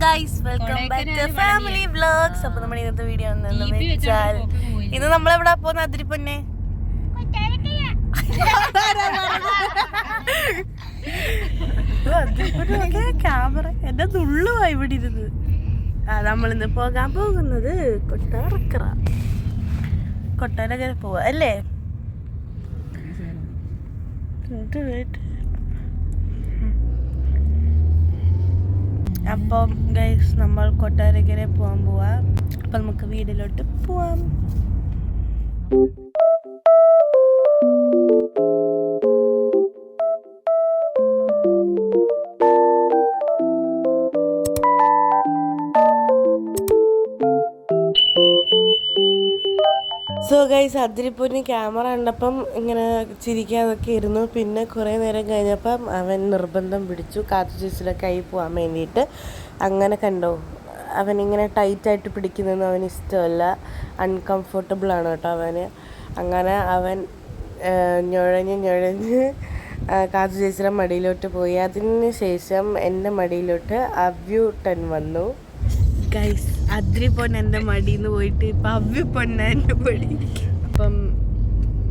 Guys welcome back to family vlogs അപ്പൊ നമ്മുടെ ഇന്നത്തെ വീഡിയോ എന്താണെന്ന് വെച്ചാൽ ഇന്ന് നമ്മളെവിടെ പോകുന്ന? അതിരിപ്പൊന്നെ. ക്യാമറ എന്റെ നുള്ളുവാ ഇവിടെ ഇരുന്ന് ആ നമ്മളിന്ന് പോകാൻ പോകുന്നത് കൊട്ടാരക്കറ കൊട്ടാരക്കര പോവാ അല്ലേ ഇത് wait. അപ്പം ഗൈസ് നമ്മൾ കൊട്ടാരക്കര പോകാൻ പോവാം. അപ്പം നമുക്ക് വീട്ടിലോട്ട് പോവാം. ഗൈസ് അതിരിപ്പൊന്ന് ക്യാമറ കണ്ടപ്പം ഇങ്ങനെ ചിരിക്കാതൊക്കെ ഇരുന്നു. പിന്നെ കുറേ നേരം കഴിഞ്ഞപ്പം അവൻ നിർബന്ധം പിടിച്ചു. കാത്തു ചേച്ചിയുടെ കൈ പോകാൻ വേണ്ടിയിട്ട്. അങ്ങനെ കണ്ടോ? അവനിങ്ങനെ ടൈറ്റായിട്ട് പിടിക്കുന്നതൊന്നും അവന് ഇഷ്ടമല്ല. അൺകംഫർട്ടബിൾ ആണ് കേട്ടോ അവന്. അങ്ങനെ അവൻ ഞുഴഞ്ഞ് ഞൊഴഞ്ഞ് കാത്തു ചേച്ചിയുടെ മടിയിലോട്ട് പോയി. അതിന് ശേഷം എന്റെ മടിയിലോട്ട് അവ്യൂട്ടൻ വന്നു. ഗൈസ് അദ്രി എന്റെ മടിന്ന് പോയിട്ട് ഇപ്പൊ അവ്യ പൊന്നാന്റെ പൊടി. അപ്പം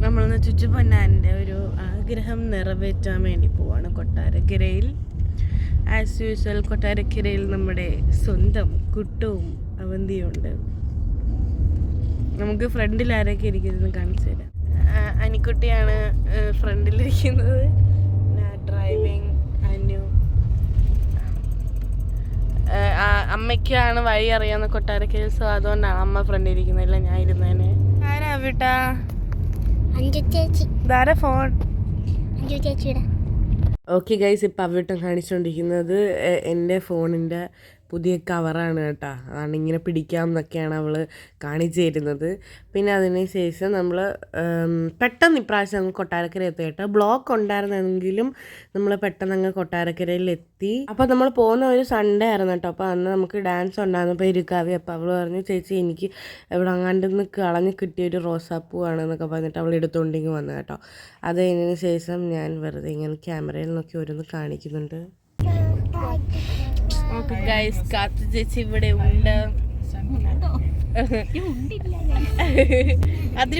നമ്മളൊന്ന് ചുച്ചു പൊന്നാന്റെ ഒരു ആഗ്രഹം നിറവേറ്റാൻ വേണ്ടി പോവാണ് കൊട്ടാരക്കരയിൽ. ആസ് യൂസ്വൽ കൊട്ടാരക്കരയിൽ നമ്മുടെ സ്വന്തം കുട്ടവും അവന്തിയുണ്ട് നമുക്ക് ഫ്രണ്ടിൽ ആരൊക്കെ ഇരിക്കുന്നത് കാണിച്ചു തരാം. അനിക്കുട്ടിയാണ് ഫ്രണ്ടിലിരിക്കുന്നത്. ഡ്രൈവിങ് അനു ഏഹ് ആ അമ്മയ്ക്കാണ് വഴി അറിയാവുന്ന കൊട്ടാരക്കയിൽ സോ അതുകൊണ്ടാണ് അമ്മ ഫ്രണ്ട് ഇരിക്കുന്നില്ല ഞാൻ ഇരുന്നേനെ. ആരാ വിട്ടാ? അഞ്ചു ചേച്ചി. ഇതാരാ ഫോൺ ചേച്ചിയുടെ. ഓക്കെ ഗൈസ് ഇപ്പം അവിട്ടം കാണിച്ചുകൊണ്ടിരിക്കുന്നത് എന്റെ ഫോണിന്റെ പുതിയ കവറാണ് കേട്ടോ. അതാണ് ഇങ്ങനെ പിടിക്കാം എന്നൊക്കെയാണ് അവൾ കാണിച്ചു തരുന്നത്. പിന്നെ അതിന് ശേഷം നമ്മൾ പെട്ടെന്ന് ഇപ്രാവശ്യം അങ്ങ് കൊട്ടാരക്കര എത്തി കേട്ടോ. ബ്ലോക്ക് ഉണ്ടായിരുന്നെങ്കിലും നമ്മൾ പെട്ടെന്ന് അങ്ങ് കൊട്ടാരക്കരയിൽ എത്തി അപ്പോൾ നമ്മൾ പോകുന്ന ഒരു സൺഡേ ആയിരുന്നു കേട്ടോ. അപ്പോൾ അന്ന് നമുക്ക് ഡാൻസ് ഉണ്ടായിരുന്നപ്പോൾ ഇരുക്കാവി അപ്പോൾ അവൾ പറഞ്ഞു ചേച്ചി എനിക്ക് ഇവിടെ അങ്ങാണ്ട് നിന്ന് കളഞ്ഞ് കിട്ടിയ ഒരു റോസാപ്പൂവാണ് എന്നൊക്കെ പറഞ്ഞിട്ട് അവൾ എടുത്തുകൊണ്ടിങ്ങ് വന്നു കേട്ടോ. അത് കഴിഞ്ഞതിന് ശേഷം ഞാൻ വെറുതെ ഇങ്ങനെ ക്യാമറയിൽ നോക്കി ഓരോന്ന് കാണിക്കുന്നുണ്ട്. ഓക്കെ ഗൈസ് കാത്തു ചേച്ചി ഇവിടെ ഉണ്ട്.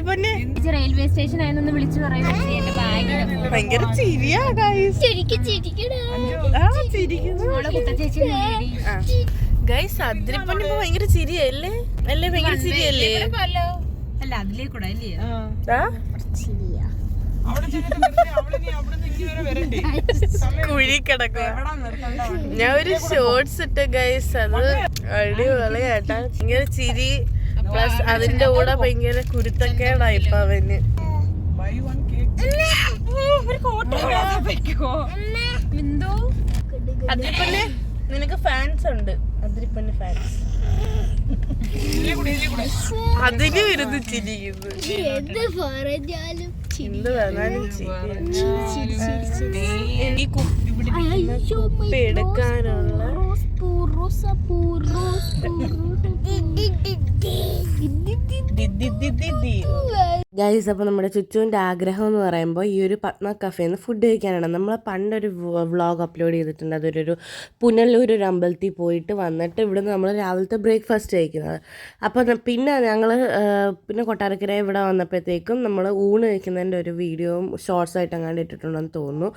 പൊന്നെ. റെയിൽവേ സ്റ്റേഷൻ ആയെന്നൊന്ന് വിളിച്ചു ഭയങ്കര ചിരിയാ ഗൈസ് ഗൈസ് അതിരിപ്പൊന്നെ ഇപ്പൊ ഭയങ്കര ചിരിയല്ലേ? അല്ലേ ഭയങ്കര ചിരിയല്ലേ? അല്ല അതിലേക്കൂടെ അല്ലേ? കുഴി ഞാൻ ഒരു ഷോർട്സ് ഇട്ട് ഗൈസ് അത് അടിപൊളി കേട്ടാ. ഭയങ്കര ചിരി പ്ലസ് അതിന്റെ കൂടെ ഭയങ്കര കുരുത്തക്കേടാ ഇപ്പൊ അവന്. അതിരിപ്പന്നെ നിനക്ക് ഫാൻസ് ഉണ്ട്. അതിരിപ്പന്നെ ഫാൻസ് അതിന് ഇരുന്ന് ചിരിക്കുന്നു. എന്ത് പറഞ്ഞാലും എടുക്കാനുള്ള ഗൈസ് അപ്പോൾ നമ്മുടെ ചുറ്റുവിന്റെ ആഗ്രഹം എന്ന് പറയുമ്പോൾ ഈ ഒരു പത്മ കഫേന്ന് ഫുഡ് കഴിക്കാനാണ്. നമ്മൾ പണ്ടൊരു വ്ളോഗ് അപ്ലോഡ് ചെയ്തിട്ടുണ്ട്. അതൊരു പുനലൂർ ഒരു അമ്പലത്തിൽ പോയിട്ട് വന്നിട്ട് ഇവിടെ നമ്മൾ രാവിലത്തെ ബ്രേക്ക്ഫാസ്റ്റ് കഴിക്കുന്നത്. അപ്പോൾ പിന്നെ ഞങ്ങൾ പിന്നെ കൊട്ടാരക്കര ഇവിടെ വന്നപ്പോഴത്തേക്കും നമ്മൾ ഊണ് കഴിക്കുന്നതിന്റെ ഒരു വീഡിയോയും ഷോർട്സ് ആയിട്ട് അങ്ങാണ്ട് ഇട്ടിട്ടുണ്ടെന്ന് തോന്നുന്നു.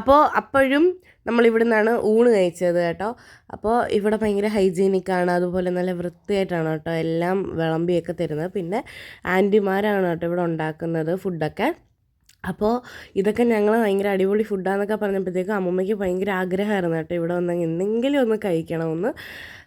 അപ്പോൾ അപ്പോഴും നമ്മൾ നിന്നാണ് ഊണ് കഴിച്ചത് കേട്ടോ. അപ്പോൾ ഇവിടെ ഭയങ്കര ഹൈജീനിക് ആണ് അതുപോലെ നല്ല വൃത്തിയായിട്ടാണ് കേട്ടോ എല്ലാം വിളമ്പിയൊക്കെ തരുന്നത്. പിന്നെ ആന്റിമാരാണ് കേട്ടോ ഇവിടെ ഉണ്ടാക്കുന്നത് ഫുഡൊക്കെ. അപ്പോൾ ഇതൊക്കെ ഞങ്ങൾ ഭയങ്കര അടിപൊളി ഫുഡാന്നൊക്കെ പറഞ്ഞപ്പോഴത്തേക്കും അമ്മമ്മയ്ക്ക് ഭയങ്കര ആഗ്രഹമായിരുന്നു കേട്ടോ ഇവിടെ വന്നെങ്കിൽ എന്തെങ്കിലും ഒന്ന് കഴിക്കണമെന്ന്.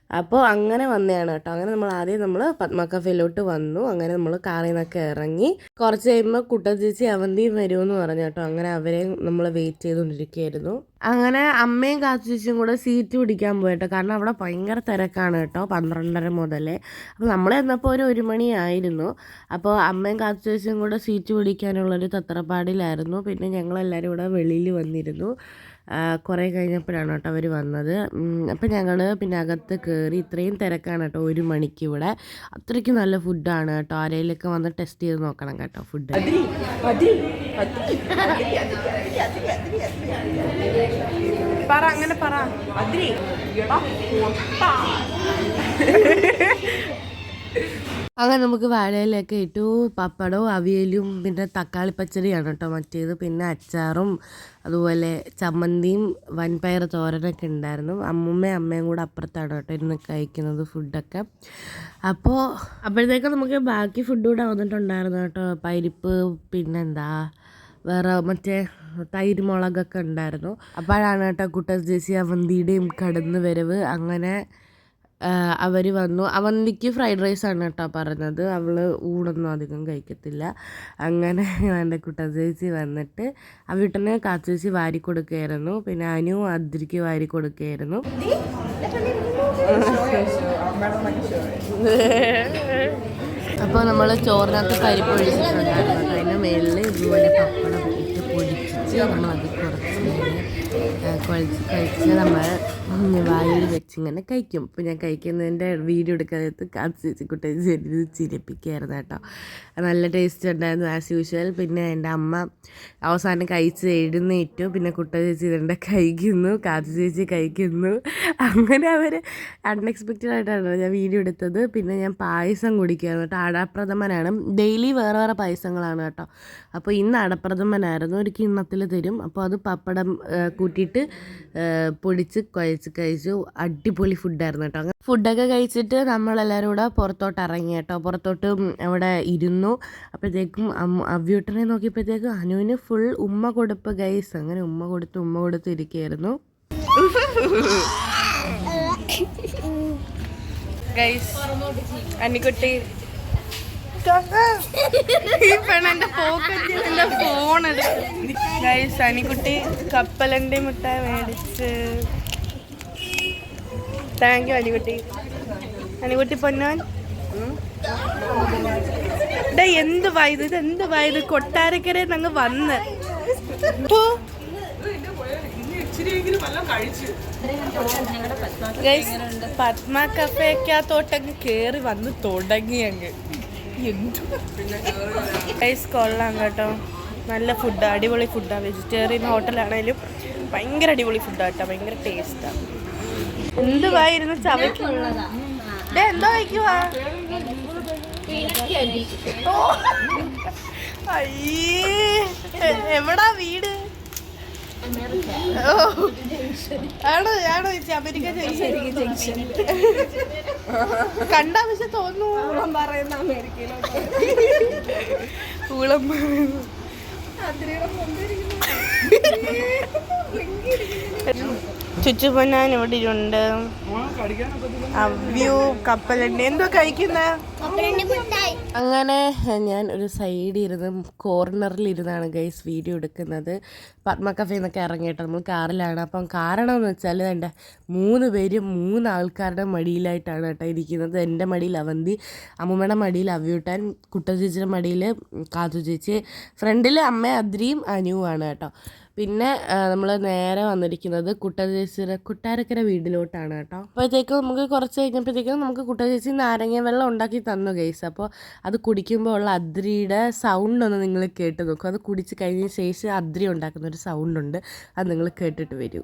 അപ്പോൾ അങ്ങനെ വന്നതാണ് കേട്ടോ. അങ്ങനെ നമ്മൾ ആദ്യം നമ്മൾ പത്മ കഫേയിലോട്ട് വന്നു. അങ്ങനെ നമ്മൾ കാറിൽ നിന്നൊക്കെ ഇറങ്ങി. കുറച്ച് കഴിയുമ്പോൾ കുട്ടച്ചേച്ചി അവന്തിയും വരുമെന്ന് പറഞ്ഞു കേട്ടോ. അങ്ങനെ അവരെയും നമ്മൾ വെയിറ്റ് ചെയ്തുകൊണ്ടിരിക്കുകയായിരുന്നു. അങ്ങനെ അമ്മയും കാത്തുചേച്ചിയും കൂടെ സീറ്റ് പിടിക്കാൻ പോയിട്ടോ കാരണം അവിടെ ഭയങ്കര തിരക്കാണ് കേട്ടോ പന്ത്രണ്ടര മുതലേ. അപ്പോൾ നമ്മൾ ചെന്നപ്പോൾ ഒരു ഒരു മണിയായിരുന്നു അപ്പോൾ അമ്മയും കാത്തുചേച്ചിയും കൂടെ സീറ്റ് പിടിക്കാനുള്ളൊരു തത്രപ്പാടിലായിരുന്നു. പിന്നെ ഞങ്ങളെല്ലാവരും ഇവിടെ വെളിയിൽ വന്നിരുന്നു. കുറേ കഴിഞ്ഞപ്പോഴാണ് കേട്ടോ അവർ വന്നത്. അപ്പം ഞങ്ങൾ പിന്നെ അകത്ത് കയറി ഇത്രയും തിരക്കാണ് കേട്ടോ ഒരു മണിക്ക് ഇവിടെ. അത്രയ്ക്ക് നല്ല ഫുഡാണ് കേട്ടോ. ആരെയിലൊക്കെ വന്ന് ടെസ്റ്റ് ചെയ്ത് നോക്കണം കേട്ടോ ഫുഡ്. പറ അങ്ങനെ പറ. അതിരി അങ്ങനെ നമുക്ക് വാഴയിലൊക്കെ ഇട്ടു. പപ്പടവും അവിയലും പിന്നെ തക്കാളി പച്ചടിയാണ് കേട്ടോ മറ്റേത്. പിന്നെ അച്ചാറും അതുപോലെ ചമ്മന്തിയും വൻപയർ തോരനൊക്കെ ഉണ്ടായിരുന്നു. അമ്മൂമ്മയും അമ്മയും കൂടെ അപ്പുറത്താണ് കേട്ടോ ഇരുന്ന് കഴിക്കുന്നത് ഫുഡൊക്കെ. അപ്പോൾ അപ്പോഴത്തേക്കും നമുക്ക് ബാക്കി ഫുഡ് കൂടെ വന്നിട്ടുണ്ടായിരുന്നു കേട്ടോ. പരിപ്പ് പിന്നെന്താ വേറെ മറ്റേ തൈര് മുളകൊക്കെ ഉണ്ടായിരുന്നു. അപ്പോഴാണ് കേട്ടോ കുട്ടസ് ജേസി അവന്തിയുടെയും കടന്നു വരവ്. അങ്ങനെ അവർ വന്നു. അവന്തിക്ക് ഫ്രൈഡ് റൈസ് ആണ് കേട്ടോ പറഞ്ഞത്. അവൾ ഊണൊന്നും അധികം കഴിക്കത്തില്ല. അങ്ങനെ എന്റെ കുട്ടാ ചേച്ചി വന്നിട്ട് ആ വീട്ടിനെ കാച്ചേച്ചി വാരി കൊടുക്കുകയായിരുന്നു. പിന്നെ അനു അതിരിക്ക് വാരി കൊടുക്കുകയായിരുന്നു. അപ്പോൾ നമ്മൾ ചോറിനകത്ത് പരിപ്പ് ഒഴിച്ചിട്ടുണ്ടായിരുന്നു. അതിന്റെ മേളിൽ ഇതുപോലെ പപ്പടം ഇട്ട് പൊടിച്ച് നമ്മൾ അത് കുറച്ച് കുഴച്ച് നമ്മൾ വായിൽ വെച്ചിങ്ങനെ കഴിക്കും. അപ്പോൾ ഞാൻ കഴിക്കുന്നതിന്റെ വീഡിയോ എടുക്കാതെ കാച്ചി കുട്ടി ചെരി ചിരിപ്പിക്കുകയായിരുന്നു കേട്ടോ. നല്ല ടേസ്റ്റ് ഉണ്ടായിരുന്നു ആസ് യൂഷ്വൽ പിന്നെ എന്റെ അമ്മ അവസാനം കഴിച്ച് എഴുന്നേറ്റു. പിന്നെ കുട്ട ചേച്ചി ഇതിന്റെ കഴിക്കുന്നു? കാത്തു ചേച്ചി കഴിക്കുന്നു. അങ്ങനെ അവർ അൺഎക്സ്പെക്റ്റഡ് ആയിട്ടാണ് ഞാൻ വീഡിയോ എടുത്തത്. പിന്നെ ഞാൻ പായസം കുടിക്കുകയായിരുന്നു കേട്ടോ. അടപ്രഥമനാണ്. ഡെയിലി വേറെ വേറെ പായസങ്ങളാണ് കേട്ടോ. അപ്പോൾ ഇന്ന് അടപ്രഥമനായിരുന്നു. ഒരു കിണ്ണത്തിൽ തരും. അപ്പോൾ അത് പപ്പടം കൂട്ടിയിട്ട് പൊടിച്ച് കുഴച്ച് കഴിച്ചു. അടിപൊളി ഫുഡായിരുന്നു കേട്ടോ. അങ്ങനെ ഫുഡൊക്കെ കഴിച്ചിട്ട് നമ്മളെല്ലാവരും കൂടെ പുറത്തോട്ട് ഇറങ്ങി കേട്ടോ. പുറത്തോട്ട് അവിടെ ഇരുന്നു. അപ്പോഴത്തേക്കും അമ്മ അവ്യൂട്ടനെ നോക്കിയപ്പോഴത്തേക്കും അനുവിന് ഫുൾ ഉമ്മ കൊടുപ്പ് ഗൈസ് അങ്ങനെ ഉമ്മ കൊടുത്ത് ഉമ്മ കൊടുത്ത് ഇരിക്കുകയായിരുന്നു. ഗൈസ് അന്നിക്കുട്ടി ഈ പെണ്ണന്റെ പോക്കറ്റിൽ എന്റെ ഫോൺ ഗൈസ് അനിക്കുട്ടി കപ്പലണ്ടി മുട്ടായി മേടിച്ച്. Thank you Anukutty. അനുകുട്ടി പൊന്നാൻ. ഡേ എന്ത് വായത് ഇത് എന്ത് വായത് കൊട്ടാരക്കര അങ്ങ് വന്ന്. പത്മ കഫേക്കകത്തോട്ടങ്ങ് കേറി വന്ന് തുടങ്ങി അങ്ങ്. ഗൈസ് കൊള്ളാം കേട്ടോ. നല്ല ഫുഡാണ് അടിപൊളി ഫുഡാണ് വെജിറ്റേറിയൻ ഹോട്ടലാണേലും ഭയങ്കര അടിപൊളി ഫുഡാണ് കേട്ടോ. ഭയങ്കര ടേസ്റ്റാണ് എന്തുവായിരുന്നു ഡേ എന്തോ എ- എവിടാ വീട്. ആണോ ആണോ ചേച്ചി അമേരിക്ക ജംഗ്ഷൻ. കണ്ടാ പക്ഷെ തോന്നുന്നു. പറയുന്ന ഊളം പറയുന്നു. ചുറ്റുപൊന്നാൻ ഇവിടെ ഉണ്ട് അവ്യൂ കപ്പലുണ്ട്. എന്തോ കഴിക്കുന്ന? അങ്ങനെ ഞാൻ ഒരു സൈഡിൽ ഇരുന്ന് കോർണറിൽ ഇരുന്നാണ് ഗൈസ് വീഡിയോ എടുക്കുന്നത്. പത്മ കഫേ എന്നൊക്കെ ഇറങ്ങിയിട്ട് നമ്മൾ കാറിലാണ്. അപ്പം കാരണം എന്ന് വെച്ചാൽ എന്റെ മൂന്ന് പേര് മൂന്ന് ആൾക്കാരുടെ മടിയിലായിട്ടാണ് കേട്ടോ ഇരിക്കുന്നത്. എന്റെ മടിയിൽ അവന്തി അമ്മൂമ്മയുടെ മടിയിൽ അവ്യൂട്ടാൻ കുട്ട ചേച്ചിയുടെ മടിയിൽ കാത്തു ചേച്ചി ഫ്രണ്ടിൽ അമ്മ അദ്രിയും അനുവുമാണ് കേട്ടോ. പിന്നെ നമ്മൾ നേരെ വന്നിരിക്കുന്നത് കുട്ട ചേച്ചിയുടെ കുട്ടാരക്കര വീട്ടിലോട്ടാണ് കേട്ടോ. അപ്പോഴത്തേക്കും നമുക്ക് കുറച്ച് കഴിഞ്ഞപ്പോഴത്തേക്കും നമുക്ക് കുട്ട ചേച്ചി നാരങ്ങ വെള്ളം ഉണ്ടാക്കി തന്നു ഗൈസ് അപ്പോൾ അത് കുടിക്കുമ്പോൾ ഉള്ള അദ്രിയുടെ സൗണ്ട് ഒന്ന് നിങ്ങൾ കേട്ട് നോക്കും. അത് കുടിച്ച് കഴിഞ്ഞ ശേഷം അദ്രി ഉണ്ടാക്കുന്ന ഒരു സൗണ്ട് ഉണ്ട്. അത് നിങ്ങൾ കേട്ടിട്ട് വരൂ.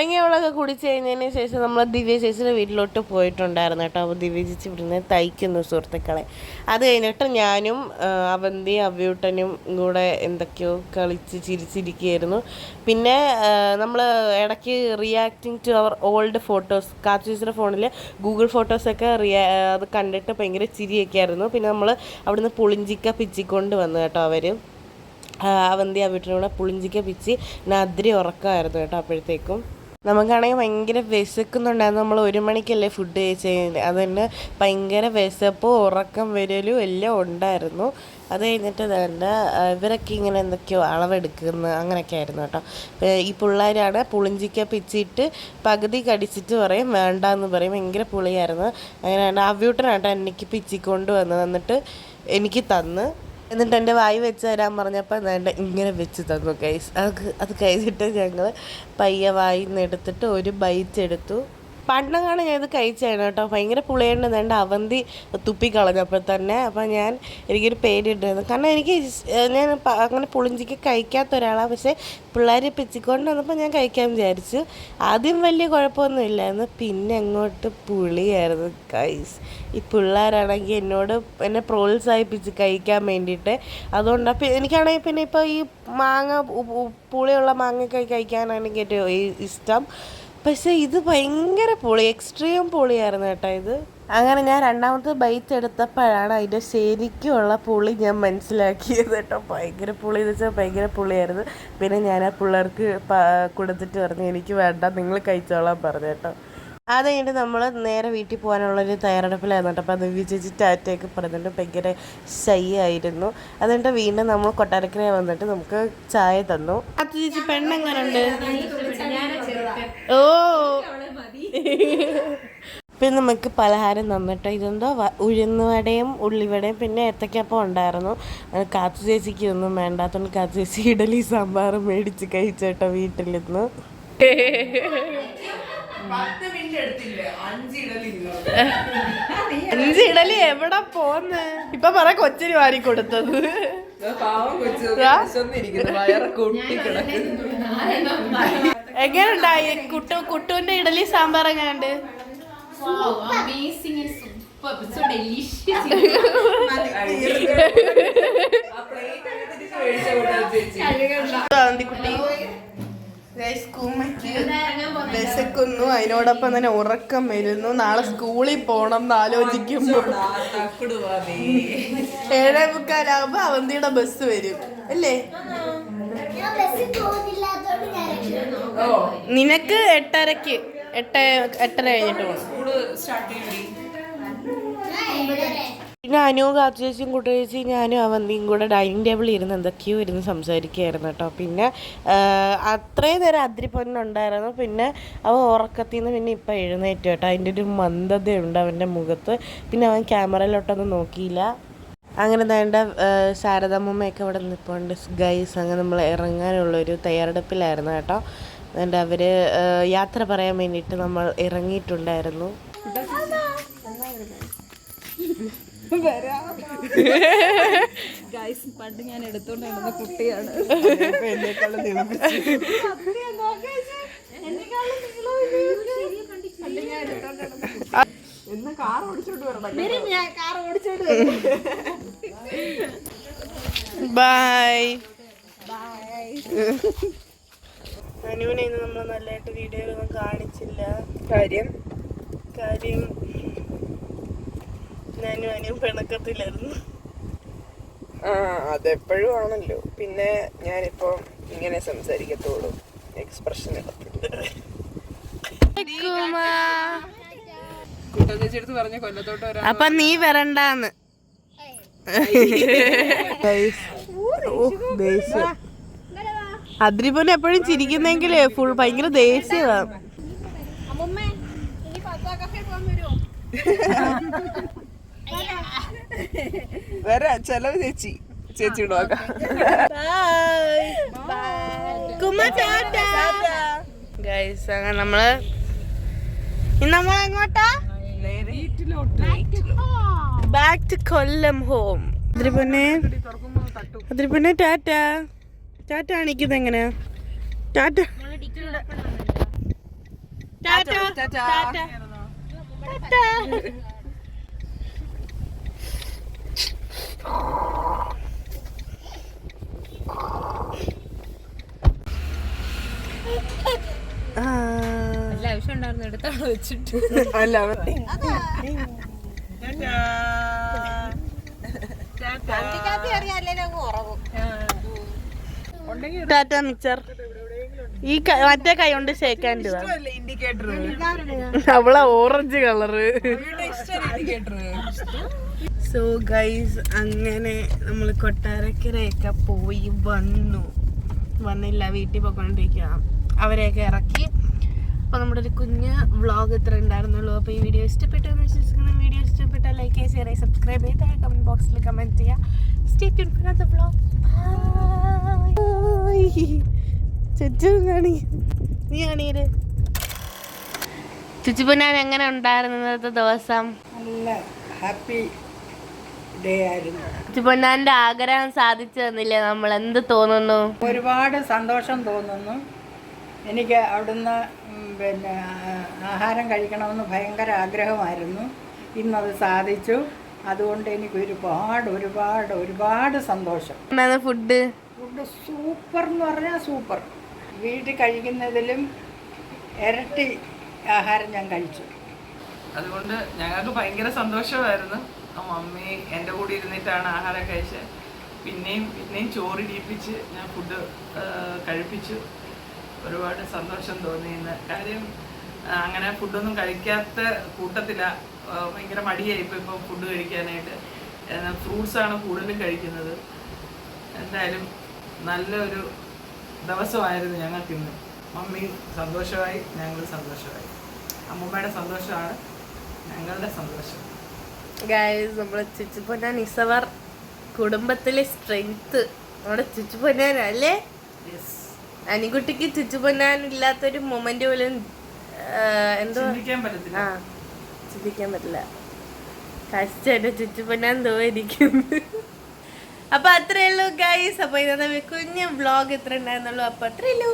നാരങ്ങ വെള്ളമൊക്കെ കുടിച്ച് കഴിഞ്ഞതിന് ശേഷം നമ്മൾ ദിവ്യ ചേച്ചിയുടെ വീട്ടിലോട്ട് പോയിട്ടുണ്ടായിരുന്നു കേട്ടോ. അപ്പോൾ ദിവ്യ ചേച്ചി ഇവിടുന്ന് തയ്ക്കുന്നു സുഹൃത്തുക്കളെ. അത് കഴിഞ്ഞിട്ട് ഞാനും അവന്തി അവ്യൂട്ടനും കൂടെ എന്തൊക്കെയോ കളിച്ച് ചിരിച്ചിരിക്കുകയായിരുന്നു. പിന്നെ നമ്മൾ ഇടയ്ക്ക് reacting to our old photos Kathu ചേച്ചിയുടെ ഫോണിൽ ഗൂഗിൾ ഫോട്ടോസൊക്കെ റിയാ അത് കണ്ടിട്ട് ഭയങ്കര ചിരിയൊക്കെ ആയിരുന്നു പിന്നെ നമ്മൾ അവിടുന്ന് പുളിഞ്ചിക്ക പിച്ചിക്കൊണ്ട് വന്നു കേട്ടോ അവർ അവന്തി ആ വീട്ടിലൂടെ പുളിഞ്ചിക്ക പിച്ചി നദ്രി ഉറക്കമായിരുന്നു കേട്ടോ അപ്പോഴത്തേക്കും. നമുക്കാണെങ്കിൽ ഭയങ്കര വിശക്കുന്നുണ്ടായിരുന്നു. നമ്മൾ ഒരു മണിക്കല്ലേ ഫുഡ് കഴിച്ചത്. അതുകൊണ്ട് ഭയങ്കര വിശപ്പും ഉറക്കം വരലും എല്ലാം ഉണ്ടായിരുന്നു. അത് കഴിഞ്ഞിട്ട് തന്നെ ഇവരൊക്കെ ഇങ്ങനെ എന്തൊക്കെയോ അളവെടുക്കുന്ന അങ്ങനെയൊക്കെ ആയിരുന്നു കേട്ടോ. ഈ പിള്ളേരാണ് പുളിഞ്ചിക്ക പിച്ചിട്ട് പകുതി കടിച്ചിട്ട് പറയും വേണ്ട എന്ന് പറയും. ഭയങ്കര പുളിയായിരുന്നു. അങ്ങനെയാണ് അവ്യൂട്ടനാട്ടോ എനിക്ക് പിച്ചിക്കൊണ്ട് വന്ന് എന്നിട്ട് എനിക്ക് തന്ന്. എന്നിട്ട് എന്റെ വായി വെച്ച് തരാൻ പറഞ്ഞപ്പോൾ വേണ്ട ഇങ്ങനെ വെച്ച് തന്നു കൈസ് അത് അത് കഴിഞ്ഞിട്ട് ഞങ്ങൾ പയ്യെ വായിൽ നിന്ന് എടുത്തിട്ട് ഒരു ബൈറ്റ് എടുത്തു. പണ്ടങ്ങാണ് ഞാൻ ഇത് കഴിച്ചാണ് കേട്ടോ. ഭയങ്കര പുളിയുണ്ട് വേണ്ട അവന്തി തുപ്പിക്കളഞ്ഞപ്പോൾ തന്നെ അപ്പം ഞാൻ എനിക്കൊരു പേടിയുണ്ടായിരുന്നു. കാരണം എനിക്ക് ഞാൻ അങ്ങനെ പുളിഞ്ചിക്ക് കഴിക്കാത്ത ഒരാളാണ് പക്ഷേ പിള്ളേർ പിച്ചിക്കൊണ്ട് വന്നപ്പോൾ ഞാൻ കഴിക്കാൻ വിചാരിച്ചു. ആദ്യം വലിയ കുഴപ്പമൊന്നും ഇല്ലായിരുന്നു. പിന്നെ അങ്ങോട്ട് പുളിയായിരുന്നു കൈസ് ഈ പിള്ളേരാണെങ്കിൽ എന്നോട് എന്നെ പ്രോത്സാഹിപ്പിച്ച് കഴിക്കാൻ വേണ്ടിയിട്ട്. അതുകൊണ്ട് അപ്പം എനിക്കാണെങ്കിൽ പിന്നെ ഇപ്പോൾ ഈ മാങ്ങ പുളിയുള്ള മാങ്ങയൊക്കെ കഴിക്കാനാണ് ഏറ്റവും ഇഷ്ടം. പക്ഷേ ഇത് ഭയങ്കര പൊളി എക്സ്ട്രീം പൊളിയായിരുന്നു കേട്ടോ ഇത്. അങ്ങനെ ഞാൻ രണ്ടാമത്തെ ബൈറ്റ് എടുത്തപ്പോഴാണ് അതിന്റെ ശരിക്കുമുള്ള പുളി ഞാൻ മനസ്സിലാക്കിയത് കേട്ടോ. ഭയങ്കര പുളി എന്ന് വെച്ചാൽ ഭയങ്കര പുളിയായിരുന്നു. പിന്നെ ഞാൻ ആ പിള്ളേർക്ക് കൊടുത്തിട്ട് പറഞ്ഞു എനിക്ക് വേണ്ട നിങ്ങൾ കഴിച്ചോളാൻ പറഞ്ഞു കേട്ടോ. അത് കഴിഞ്ഞിട്ട് നമ്മൾ നേരെ വീട്ടിൽ പോകാനുള്ളൊരു തയ്യാറെടുപ്പിലായിരുന്നു കേട്ടോ അപ്പോൾ അത് വിജയിച്ച് ടാറ്റയൊക്കെ പറഞ്ഞിട്ട് ഭയങ്കര ഷൈ ആയിരുന്നു. അതുകൊണ്ട് വീണ്ടും നമ്മൾ കൊട്ടാരക്കര വന്നിട്ട് നമുക്ക് ചായ തന്നു. അത് ചേച്ചി പെണ്ണെങ്ങനുണ്ട്? ഓ. പിന്നെ നമുക്ക് പലഹാരം തന്നിട്ട് ഇതെന്തോ ഉഴുന്നുവടയും ഉള്ളിവടയും പിന്നെ ഏത്തക്കപ്പം ഉണ്ടായിരുന്നു. കാത്തു ചേച്ചിക്ക് ഒന്നും വേണ്ടാത്തതുകൊണ്ട് കാത്തു ചേച്ചി ഇഡലി സാമ്പാർ മേടിച്ച് കഴിച്ചോട്ടോ വീട്ടിലിരുന്ന്. അഞ്ച് ഇഡലി എവിടെ പോന്ന്? ഇപ്പൊ പറ കൊച്ചിന് വാരി കൊടുത്തത്. എങ്ങനെയുണ്ടായി? കുട്ടു കുട്ടുവിന്റെ ഇഡലി സാമ്പാർ എങ്ങനെയുണ്ട്? ഡെലിഷ്യസ് കുട്ടി വിശക്കുന്നു അതിനോടൊപ്പം തന്നെ ഉറക്കം വരുന്നു. നാളെ സ്കൂളിൽ പോണം എന്ന് ആലോചിക്കുമ്പോൾ. ഏഴേ മുക്കാലാകുമ്പോ അവന്തിയുടെ ബസ് വരും. അല്ലേ. നിനക്ക് എട്ടരക്ക് എട്ട് എട്ടര കഴിഞ്ഞിട്ട് പോകണം? പിന്നെ അനു കാത്തുചേച്ചിയും കൂട്ടുചേച്ചിയും ഞാനും അവന്തിയും കൂടെ ഡൈനിങ് ടേബിളിൽ ഇരുന്ന് എന്തൊക്കെയോ ഇരുന്ന് സംസാരിക്കുകയായിരുന്നു കേട്ടോ. പിന്നെ അത്രയും നേരം അതിരിപ്പൊന്നുണ്ടായിരുന്നു പിന്നെ അവൻ ഉറക്കത്തിൽ നിന്ന് പിന്നെ ഇപ്പം എഴുന്നേറ്റ് കേട്ടോ. അതിന്റെ ഒരു മന്ദതയുണ്ട് അവന്റെ മുഖത്ത്. പിന്നെ അവൻ ക്യാമറയിലോട്ടൊന്നും നോക്കിയില്ല. അങ്ങനെ വേണ്ട ശാരദാമ്മയൊക്കെ ഇവിടെ നിൽപ്പുണ്ട് ഗൈസ് അങ്ങനെ നമ്മൾ ഇറങ്ങാനുള്ളൊരു തയ്യാറെടുപ്പിലായിരുന്നു കേട്ടോ. അതുകൊണ്ട് അവർ യാത്ര പറയാൻ വേണ്ടിയിട്ട് നമ്മൾ ഇറങ്ങിയിട്ടുണ്ടായിരുന്നു. ഗൈസ് പണ്ട് ഞാൻ എടുത്തോണ്ട് നടന്ന കുട്ടിയാണ്. ബൈ അനുവിനെ ഇന്ന് നമ്മൾ നല്ലതായിട്ട് വീഡിയോയിലൊന്നും കാണിച്ചില്ല. കാര്യം? കാര്യം ഞാനും അനുവും പിണക്കത്തിലായിരുന്നു ആ അതെപ്പോഴും ആണല്ലോ. പിന്നെ ഞാനിപ്പോ ഇങ്ങനെ സംസാരിക്കത്തുള്ളൂ. എക്സ്പ്രഷൻ അപ്പൊ നീ വരണ്ടാന്ന്. അതിരിപോലെ എപ്പോഴും ചിരിക്കുന്നെങ്കിലേ ഫുൾ ഭയങ്കര ദേഷ്യമാണ് വരാ ചെലവ് ചേച്ചി. ചേച്ചി നോക്കാം ഗൈസ് അങ്ങനെ നമ്മൾ നമ്മൾ എങ്ങോട്ടാ? ബാക്ക് ടു കൊല്ലം ഹോം അതിരിപ്പൊന്നെ അതിരിപ്പൊന്നെ ടാറ്റ. ടാറ്റ കാണിക്കുന്നത് എങ്ങനെ? ടാറ്റ. ടാറ്റ. ടാറ്റ. ആ നല്ല ആവശ്യം ഉണ്ടായിരുന്നു എടുത്താണ് വെച്ചിട്ട് അല്ല ടാറ്റ. മിക്സർ ഈ മറ്റേ കൈ കൊണ്ട് ഷേക്കാൻ ഇൻഡിക്കേറ്റർ അവളെ orange colour indicator so guys അങ്ങനെ നമ്മൾ കൊട്ടാരക്കരയൊക്കെ പോയി വന്നു. വന്നില്ല വീട്ടിൽ പോയിക്കൊണ്ടിരിക്കുക അവരെയൊക്കെ ഇറക്കി. അപ്പോൾ നമ്മുടെ ഒരു കുഞ്ഞ് വ്ളോഗ് ഇത്ര ഉണ്ടായിരുന്നുള്ളൂ. അപ്പോൾ ഈ വീഡിയോ ഇഷ്ടപ്പെട്ടു എന്ന് വിശ്വസിക്കുന്ന വീഡിയോ ഇഷ്ടപ്പെട്ടാൽ ലൈക്ക് ചെയ്യുക ഷെയർ ചെയ്യുക സബ്സ്ക്രൈബ് ചെയ്ത് കമന്റ് ബോക്സിൽ കമന്റ് ചെയ്യുക. Stay tune for the vlog ചുറ്റും കാണി നീ കാണിയത് ചുച്ചുപൊന്നാൻ എങ്ങനെ ഉണ്ടായിരുന്നത് ദിവസം? നല്ല ഹാപ്പി ഡേ ആയിരുന്നു. ആഗ്രഹം സാധിച്ചു തന്നില്ലേ? നമ്മൾ എന്ത് തോന്നുന്നു? ഒരുപാട് സന്തോഷം തോന്നുന്നു. എനിക്ക് അവിടുന്ന് പിന്നെ ആഹാരം കഴിക്കണമെന്ന് ഭയങ്കര ആഗ്രഹമായിരുന്നു. ഇന്നത് സാധിച്ചു. അതുകൊണ്ട് എനിക്ക് ഒരുപാട് ഒരുപാട് ഒരുപാട് സന്തോഷം. ഫുഡ്? ഫുഡ് സൂപ്പർ എന്ന് പറഞ്ഞാൽ സൂപ്പർ. വീട്ടിൽ കഴിക്കുന്നതിലും ഇരട്ടി ആഹാരം ഞാൻ കഴിച്ചു. അതുകൊണ്ട് ഞങ്ങൾക്ക് ഭയങ്കര സന്തോഷമായിരുന്നു. മമ്മി എന്റെ കൂടെ ഇരുന്നിട്ടാണ് ആഹാരം കഴിച്ചത്. പിന്നെയും പിന്നെയും ചോറ് ഇടിപ്പിച്ച് ഞാൻ ഫുഡ് കഴിപ്പിച്ചു. ഒരുപാട് സന്തോഷം തോന്നി കാര്യം അങ്ങനെ ഫുഡൊന്നും കഴിക്കാത്ത കൂട്ടത്തില. ഭയങ്കര മടിയായിപ്പോൾ ഇപ്പോൾ ഫുഡ് കഴിക്കാനായിട്ട്. ഫ്രൂട്ട്സാണ് കൂടുതലും കഴിക്കുന്നത്. എന്തായാലും നല്ലൊരു ദിവസമായിരുന്നു ഞങ്ങൾക്കിന്ന്. മമ്മി സന്തോഷമായി ഞങ്ങൾ സന്തോഷമായി. അമ്മൂമ്മയുടെ സന്തോഷമാണ് ഞങ്ങളുടെ സന്തോഷം. ഗൈസ് നമ്മളെ ചുച്ചുപൊന്നാൻ ഇസവർ കുടുംബത്തിലെ സ്ട്രെങ്ത് നമ്മുടെ ചുച്ചുപൊന്നാൻ അല്ലേ? അനിക്കുട്ടിക്ക് ചുച്ചു പൊന്നാൻ ഇല്ലാത്തൊരു മൊമെന്റ് പോലും എന്തോ? ആ ചിന്തിക്കാൻ പറ്റില്ല. കഷ്ടന്റെ ചുച്ചു പൊന്നാൻ തോന്നിരിക്കുന്നു അപ്പൊ അത്രേ ഉള്ളൂ ഗൈസ് അപ്പൊ ഇന്നത്തെ കുഞ്ഞ് വ്ളോഗ് ഇത്ര ഉണ്ടായിരുന്നുള്ളൂ. അപ്പൊ അത്രേ ഉള്ളൂ.